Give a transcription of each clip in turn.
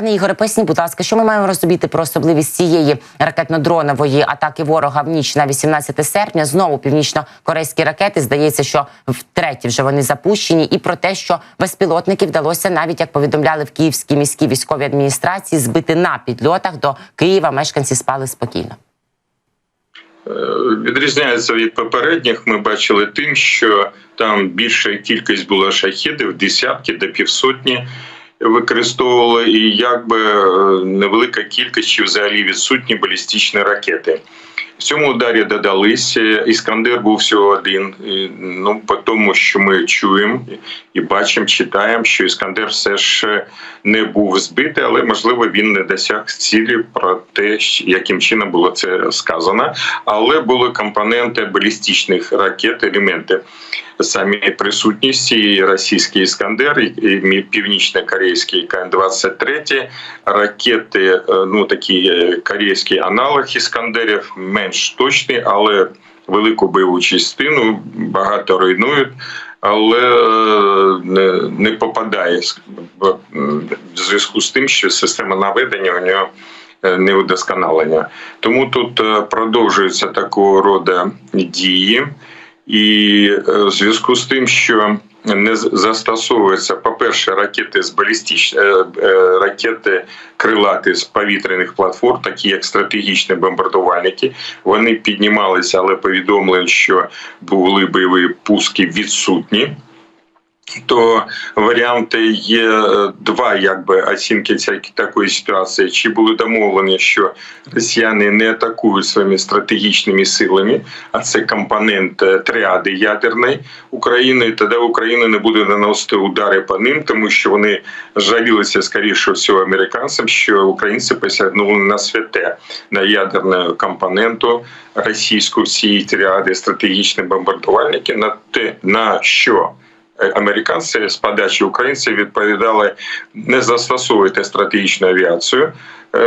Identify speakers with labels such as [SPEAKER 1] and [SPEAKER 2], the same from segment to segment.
[SPEAKER 1] Пане Ігоре, поясніть, будь ласка, що ми маємо розуміти про особливість цієї ракетно-дронової атаки ворога в ніч на 18 серпня. Знову північно-корейські ракети здається, що втретє вже вони запущені, і про те, що безпілотники вдалося навіть як повідомляли в Київській міській військовій адміністрації збити на підльотах до Києва. Мешканці спали спокійно.
[SPEAKER 2] Е, Відрізняється від попередніх. Ми бачили тим, що там більша кількість була шахідів, десятки до півсотні використовували, і якби е, невелика кількість чи взагалі відсутні балістичні ракети. В цьому ударі додалися. Іскандер був всього один. Ну по тому, що ми чуємо і бачимо, читаємо, що іскандер все ж не був збитий, але можливо він не досяг цілі про те, яким чином було це сказано. Але були компоненти балістичних ракет, елементи самі присутність і російський іскандер, і північно-корейський КН-23, ракети, ну такі корейський аналог іскандерів, менш точні, але велику бойову частину багато руйнують. Але не, не попадає в зв'язку з тим, що система наведення у нього не удосконалення. Тому тут продовжуються такого роду дії. І в зв'язку з тим, що не застосовуються, по-перше, ракети з балістич... ракети крилати з повітряних платформ, такі як стратегічні бомбардувальники, вони піднімалися, але повідомлено, що були бойові пуски відсутні. То варіанти є два, якби оцінки такої ситуації. Чи були домовлені, що росіяни не атакують своїми стратегічними силами, а це компонент тріади ядерної України. і Тоді Україна не буде наносити удари по ним, тому що вони жалілися скоріше всього американцям, що українці посягнули на святе на ядерну компоненту російську всієї тріади стратегічні бомбардувальники на те на що американці з подачі українців відповідали не застосовуйте стратегічну авіацію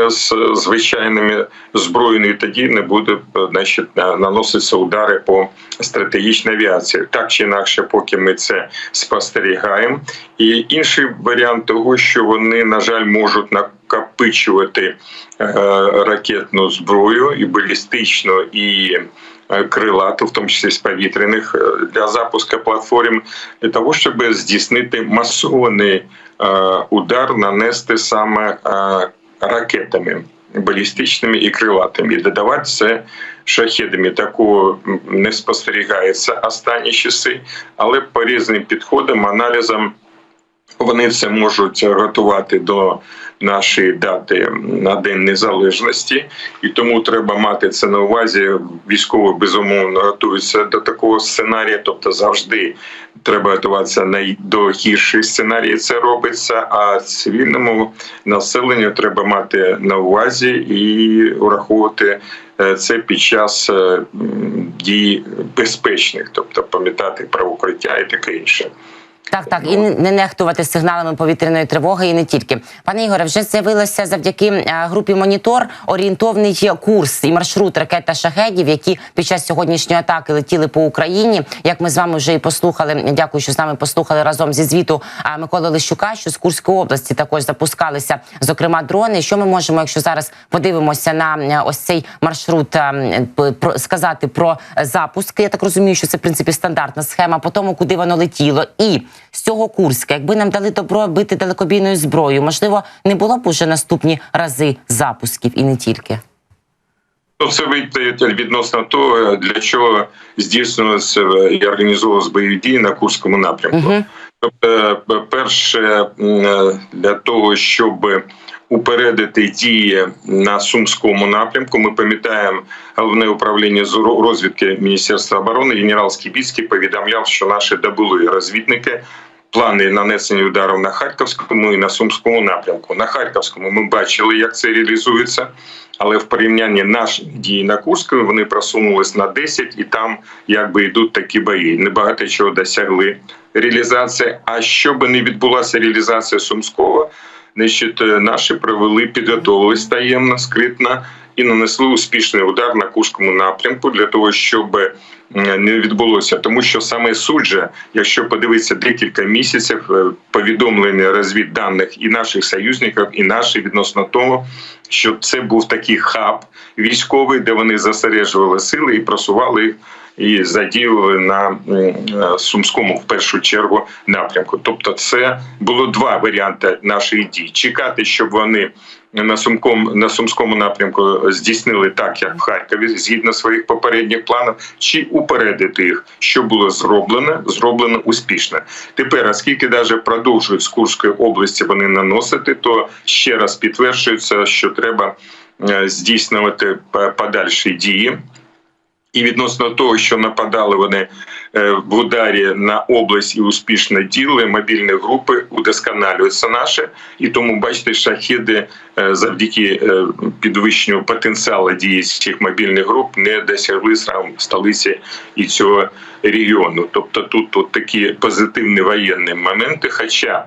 [SPEAKER 2] з звичайними зброєю, тоді не буде значить, наноситися удари по стратегічній авіації. Так чи інакше, поки ми це спостерігаємо. І інший варіант того, що вони на жаль можуть накопичувати ракетну зброю і балістичну і крилату, в тому числі з повітряних для запуску платформ, для того, щоб здійснити масований удар, нанести саме ракетами балістичними і крилатими. Додавати це шахедами. Такого не спостерігається останні часи, але по різним підходам, аналізам. Вони це можуть готувати до нашої дати на День Незалежності, і тому треба мати це на увазі. Військово безумовно готуються до такого сценарія, тобто завжди треба готуватися на до гірший сценарій. Це робиться. А цивільному населенню треба мати на увазі і враховувати. Це під час дій безпечних, тобто пам'ятати про укриття і таке інше.
[SPEAKER 1] Так, так, і не нехтувати сигналами повітряної тривоги, і не тільки. Пане Ігоре, вже з'явилося завдяки групі Монітор орієнтовний курс і маршрут ракет та шахедів, які під час сьогоднішньої атаки летіли по Україні. Як ми з вами вже і послухали, дякую, що з нами послухали разом зі звіту Миколи Лищука, що з Курської області також запускалися, зокрема, дрони. Що ми можемо, якщо зараз подивимося на ось цей маршрут, сказати про запуск? Я так розумію, що це в принципі стандартна схема, по тому, куди воно летіло, і з цього Курська, якби нам дали добро бити далекобійною зброєю, можливо, не було б уже наступні рази запусків і не тільки.
[SPEAKER 2] Ну, це відповідь відносно того, для чого здійснювалися і організовувалися бойові дії на Курському напрямку. Угу. Тобто, перше для того, щоб упередити дії на сумському напрямку, ми пам'ятаємо головне управління розвідки Міністерства оборони. Генерал Скібіцький повідомляв, що наші добули розвідники. Плани нанесення ударів на харківському і на сумському напрямку. На харківському ми бачили, як це реалізується, але в порівнянні наші дії на Курському вони просунулись на 10 і там якби йдуть такі бої. Небагато чого досягли реалізації. А щоб не відбулася реалізація сумського, значить, наші провели підготовились таємно, скритно і нанесли успішний удар на Курському напрямку для того, щоб е, не відбулося, тому що саме суджа, якщо подивитися декілька місяців, е, повідомлення розвідданих і наших союзників, і наші відносно того, що це був такий хаб військовий, де вони засереджували сили і просували їх. І задіяли на е, сумському в першу чергу напрямку. Тобто, це було два варіанти наших дій: чекати, щоб вони на сумком на сумському напрямку здійснили так, як в Харкові, згідно своїх попередніх планів, чи упередити їх, що було зроблено, зроблено успішно. Тепер, оскільки навіть продовжують з Курської області вони наносити, то ще раз підтверджується, що треба е, здійснювати подальші дії. І відносно того, що нападали вони е, в ударі на область і успішно діли, мобільні групи удосконалюються наші, і тому бачите, шахіди е, завдяки е, підвищенню потенціалу дії цих мобільних груп не досягли сам столиці і цього регіону. Тобто тут, тут такі позитивні воєнні моменти. Хоча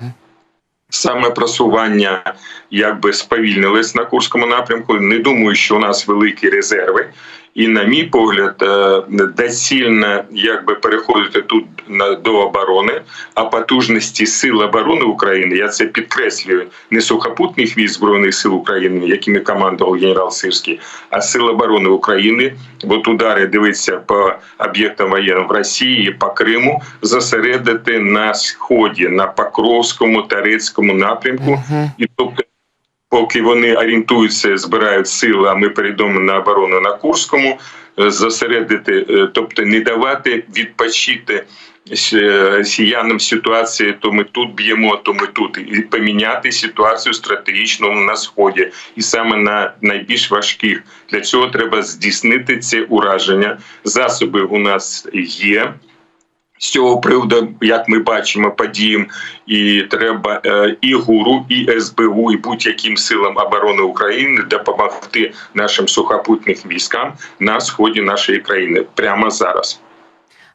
[SPEAKER 2] саме просування якби сповільнилось на Курському напрямку. Не думаю, що у нас великі резерви. І, на мій погляд, е, доцільно якби переходити тут на до оборони, а потужності сил оборони України, я це підкреслюю, не сухопутних військ збройних сил України, якими командував генерал Сирський, а сил оборони України. От удари дивиться по об'єктам воєнним в Росії, по Криму, зосередити на сході, на Покровському, Тарецькому напрямку, і тобто поки вони орієнтуються, збирають сили, а ми перейдемо на оборону на Курському, е, зосередити, е, тобто не давати відпочити е, росіянам ситуації, то ми тут б'ємо, то ми тут, і поміняти ситуацію стратегічно на сході, і саме на найбільш важких для цього треба здійснити це ураження. Засоби у нас є. З цього приводу, як ми бачимо, подіям, і треба е, і ГУРу, і СБУ, і будь-яким силам оборони України допомогти нашим сухопутним військам на сході нашої країни прямо зараз.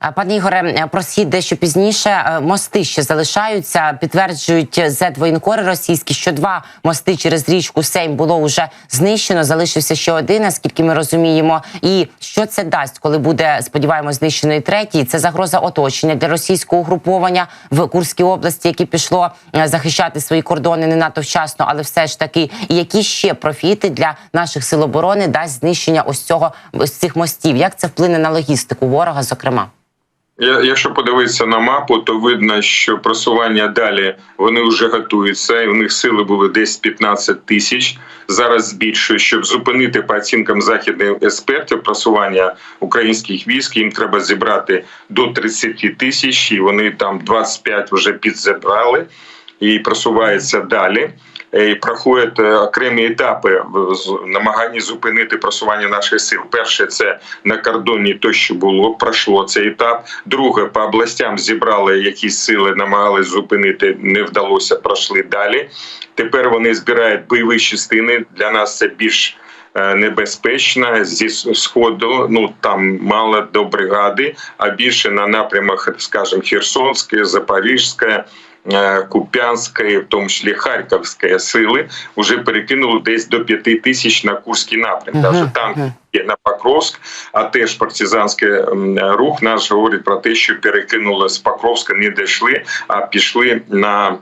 [SPEAKER 1] А, Пане Ігоре, е, про схід дещо пізніше. Е, Мости ще залишаються. Підтверджують зетвоєнкори російські, що два мости через річку Сейм було вже знищено. Залишився ще один, наскільки ми розуміємо. І що це дасть, коли буде сподіваємось, знищено і третій? Це загроза оточення для російського угруповання в Курській області, яке пішло е, захищати свої кордони не надто вчасно, але все ж таки, і які ще профіти для наших сил оборони дасть знищення ось цього ось цих мостів? Як це вплине на логістику ворога, зокрема?
[SPEAKER 2] Якщо подивитися на мапу, то видно, що просування далі вони вже готуються, у них сили були десь 15 тисяч. Зараз збільшують, щоб зупинити по оцінкам західних експертів просування українських військ. Їм треба зібрати до 30 тисяч, і вони там 25 вже підзабрали і просуваються далі. Е, проходять е, окремі етапи в намаганні зупинити просування наших сил. Перше це на кордоні то, що було, пройшло цей етап. Друге, по областям зібрали якісь сили, намагались зупинити, не вдалося, пройшли далі. Тепер вони збирають бойові частини. Для нас це більш е, небезпечно зі сходу. Ну там мало до бригади, а більше на напрямах, скажімо, Херсонське, Запорізьке. Е, Куп'янської, в тому числі Харківської сили, вже перекинули десь до п'яти тисяч на Курський напрям. Даже
[SPEAKER 1] там
[SPEAKER 2] є на Покровськ, а теж партизанський рух наш говорить про те, що перекинули з Покровська, не дійшли, а пішли на.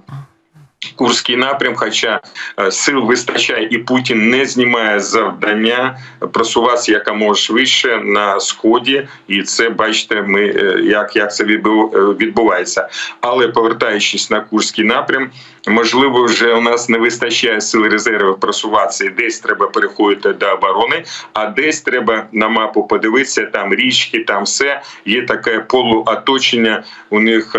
[SPEAKER 2] Курський напрям, хоча е, сил вистачає, і Путін не знімає завдання просуватися якомога швидше на сході, і це бачите, ми е, як, як це е, відбувається. Але повертаючись на Курський напрям, можливо, вже у нас не вистачає сил резервів просуватися. і Десь треба переходити до оборони, а десь треба на мапу подивитися. Там річки, там все є таке полуоточення. У них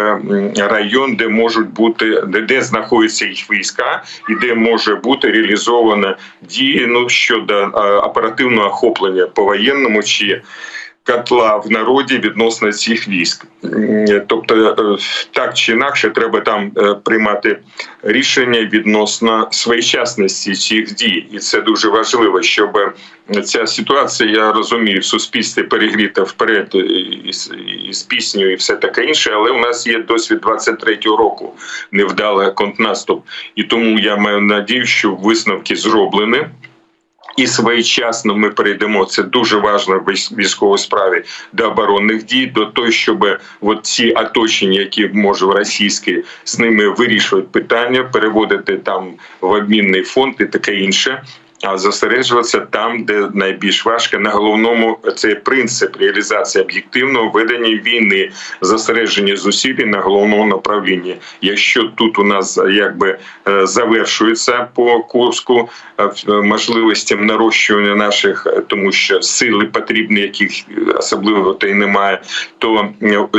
[SPEAKER 2] район, де можуть бути де, де знаходяться їх війська, і де може бути реалізована дія ну щодо е, оперативного охоплення по воєнному чи котла в народі відносно цих військ. Тобто, е, так чи інакше, треба там е, приймати рішення відносно своєчасності цих дій, і це дуже важливо, щоб ця ситуація, я розумію, в суспільстві перегріта вперед і, і, і піснею, і все таке інше. Але у нас є досвід 23-го року невдалий контрнаступ, і тому я маю надію, що висновки зроблені. І своєчасно ми перейдемо. Це дуже важливо в військовій справі до оборонних дій, до того, щоб от ці оточення, які може російські, з ними вирішувати питання, переводити там в обмінний фонд і таке інше. А зосереджуватися там, де найбільш важко. На головному це принцип реалізації об'єктивного ведення війни, зосередження зусиль на головному направлінні. Якщо тут у нас е, якби е, завершується по Курську е, можливостям нарощування наших, тому що сили потрібні, яких особливо та й немає. То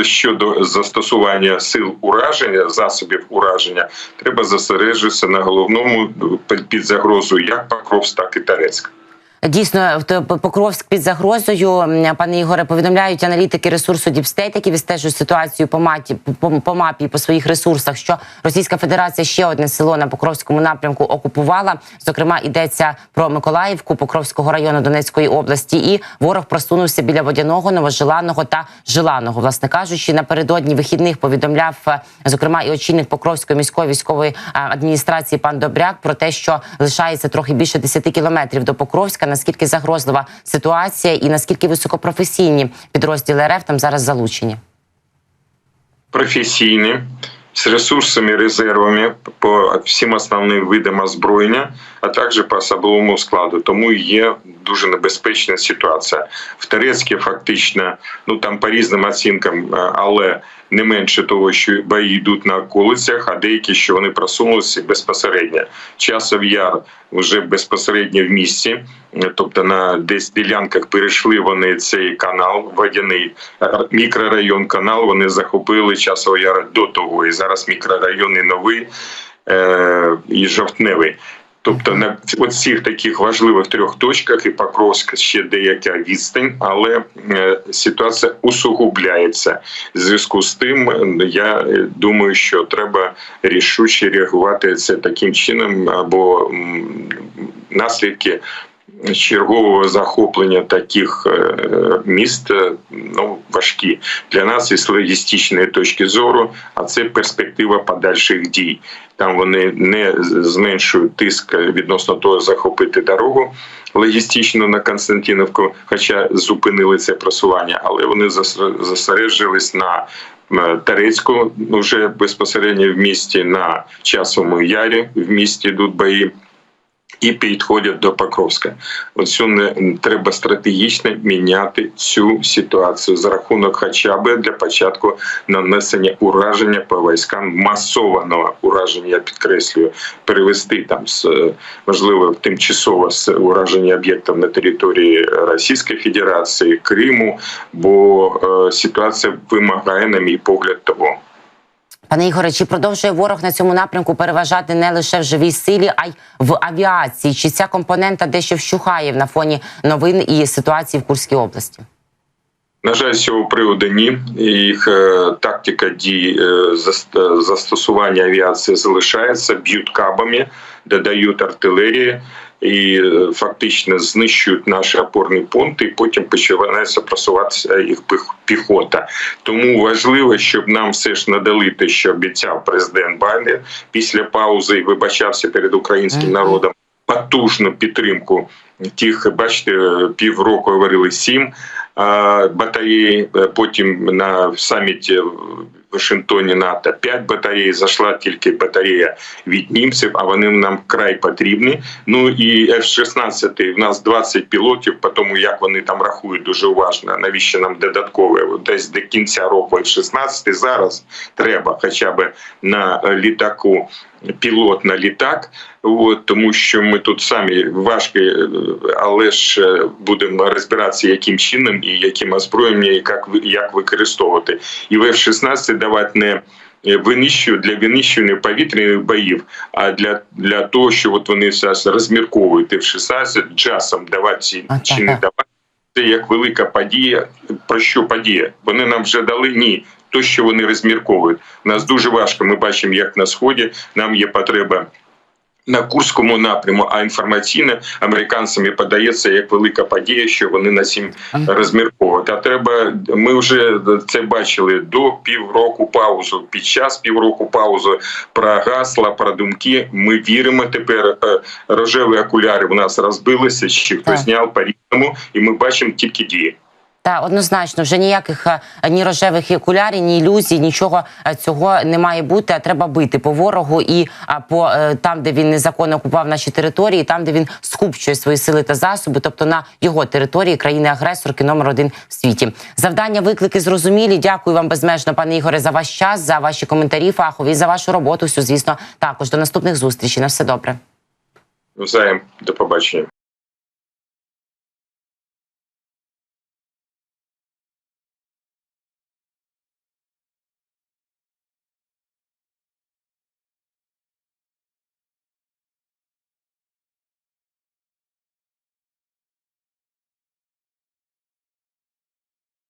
[SPEAKER 2] щодо застосування сил ураження, засобів ураження, треба зосереджуватися на головному під загрозою як Покровськ, так і Торецьк.
[SPEAKER 1] Дійсно, Покровськ під загрозою. Пане Ігоре, повідомляють аналітики ресурсу Діпстейт, які відстежують ситуацію по маті по, по мапі по своїх ресурсах. Що Російська Федерація ще одне село на Покровському напрямку окупувала. Зокрема, йдеться про Миколаївку Покровського району Донецької області. І ворог просунувся біля водяного, новожеланого та жиланого. Власне кажучи, напередодні вихідних повідомляв е, зокрема і очільник Покровської міської військової адміністрації пан Добряк про те, що лишається трохи більше 10 кілометрів до Покровська. Наскільки загрозлива ситуація, і наскільки високопрофесійні підрозділи РФ там зараз залучені?
[SPEAKER 2] професійні, з ресурсами, резервами по всім основним видам озброєння, а також по особливому складу. Тому є дуже небезпечна ситуація. В Терецьке фактично, ну там по різним оцінкам, е, але не менше того, що бої йдуть на околицях, а деякі, що вони просунулися безпосередньо. Часов яр вже безпосередньо в місті, тобто на десь ділянках перейшли вони цей канал, водяний мікрорайон канал. Вони захопили часово яр до того. І зараз мікрорайони новий е, і жовтневий. Тобто на цих таких важливих трьох точках і Покровськ ще деяка відстань, але е, ситуація усугубляється. В зв'язку з тим, е, я е, думаю, що треба рішуче реагувати це таким чином, або наслідки чергового захоплення таких е, міст е, ну важкі для нас із логістичної точки зору. А це перспектива подальших дій. Там вони не зменшують тиск відносно того, захопити дорогу логістично на Константиновку, хоча зупинили це просування, але вони зосер- зосережились на Тарецьку вже безпосередньо в місті на часовому ярі в місті йдуть бої. І підходять до Покровська. Оцю не треба стратегічно міняти цю ситуацію за рахунок, хоча б для початку нанесення ураження по військам масованого ураження. Я підкреслюю, перевести там з е, можливо тимчасово з ураження об'єктів на території Російської Федерації, Криму, бо е, ситуація вимагає, на мій погляд, того.
[SPEAKER 1] Пане Ігоре, чи продовжує ворог на цьому напрямку переважати не лише в живій силі, а й в авіації? Чи ця компонента дещо вщухає на фоні новин і ситуації в Курській області?
[SPEAKER 2] На жаль, з цього приводу ні. Їх е, тактика дій е, е, застосування авіації залишається, б'ють кабами, додають артилерії і е, фактично знищують наші опорні пункти. І потім починається просуватися їх піхота. Тому важливо, щоб нам все ж надали те, що обіцяв президент Байден після паузи і вибачався перед українським народом потужну підтримку. Тих, бачите, півроку говорили сім батареї. Потім на саміті в Вашингтоні НАТО 5 батарей. Зайшла тільки батарея від німців, а вони нам вкрай потрібні. Ну і F-16, в нас 20 пілотів, по тому як вони там рахують дуже уважно. Навіщо нам додаткове? Десь до кінця року F-16 зараз треба хоча б на літаку пілот на літак. От, тому що ми тут самі важко, е, але ж е, будемо розбиратися, яким чином і яким озброєнням, і як, як використовувати. І в F-16 давати не е, винищую для винищування повітряних боїв, а для, для того, що от вони зараз розмірковують F-16 джасом давати ці
[SPEAKER 1] А,
[SPEAKER 2] чи не давати. Це як велика подія. Про що подія? Вони нам вже дали ні. То, що вони розмірковують, нас дуже важко. Ми бачимо, як на сході нам є потреба на Курському напряму, а інформаційно американцями подається як велика подія, що вони на цім розмірковують. А треба. Ми вже це бачили до півроку паузу. Під час півроку паузу про гасла, про думки. Ми віримо тепер. е, Рожеві окуляри у нас розбилися, чи хто зняв по різному, і ми бачимо тільки дії.
[SPEAKER 1] Та однозначно, вже ніяких е, ні рожевих окулярів, ні ілюзій, нічого е, цього не має бути. А треба бити по ворогу і по е, там, де він незаконно окупував наші території, там, де він скупчує свої сили та засоби, тобто на його території країни-агресорки номер один в світі. Завдання, виклики зрозумілі. Дякую вам безмежно, пане Ігоре, за ваш час, за ваші коментарі, фахові, за вашу роботу. Всю, звісно, також до наступних зустрічей. На все добре.
[SPEAKER 2] Взаєм, до побачення.